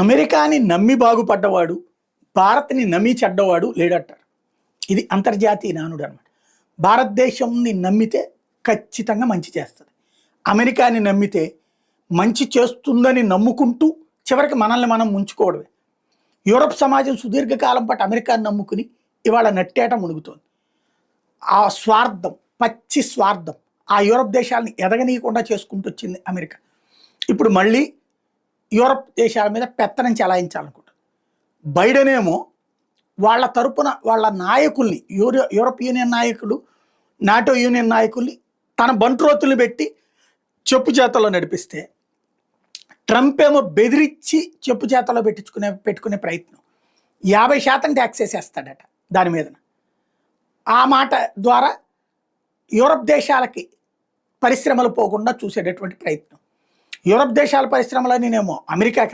అమెరికాని నమ్మి బాగుపడ్డవాడు భారత్ని నమ్మి చెడ్డవాడు లేడంటారు. ఇది అంతర్జాతీయ నానుడు అనమాట భారతదేశంని నమ్మితే ఖచ్చితంగా మంచి చేస్తుంది. అమెరికాని నమ్మితే మంచి చేస్తుందని నమ్ముకుంటూ చివరికి మనల్ని మనం ముంచుకోవడమే. యూరప్ సమాజం సుదీర్ఘకాలం పాటు అమెరికాని నమ్ముకుని ఇవాళ నట్టేట మునుగుతోంది. ఆ స్వార్థం పచ్చి స్వార్థం ఆ యూరప్ దేశాలని ఎదగనీయకుండా చేసుకుంటూ వచ్చింది అమెరికా. ఇప్పుడు మళ్ళీ యూరప్ దేశాల మీద పెత్తనం చెలాయించాలనుకుంటుంది బైడెన్ ఏమో వాళ్ళ తరపున వాళ్ళ నాయకుల్ని యూరో యూరప్ యూనియన్ నాయకులు నాటో యూనియన్ నాయకుల్ని తన బంట్రోతులు పెట్టి చెప్పు చేతల్లో నడిపిస్తే ట్రంప్ ఏమో బెదిరించి చెప్పు చేతల్లో పెట్టించుకునే పెట్టుకునే ప్రయత్నం. యాభై శాతం ట్యాక్స్ వేసేస్తాడట దాని మీద ఆ మాట ద్వారా యూరప్ దేశాలకి పరిశ్రమలు పోకుండా చూసేటటువంటి ప్రయత్నం. యూరప్ దేశాల పరిశ్రమలనేమో అమెరికాకి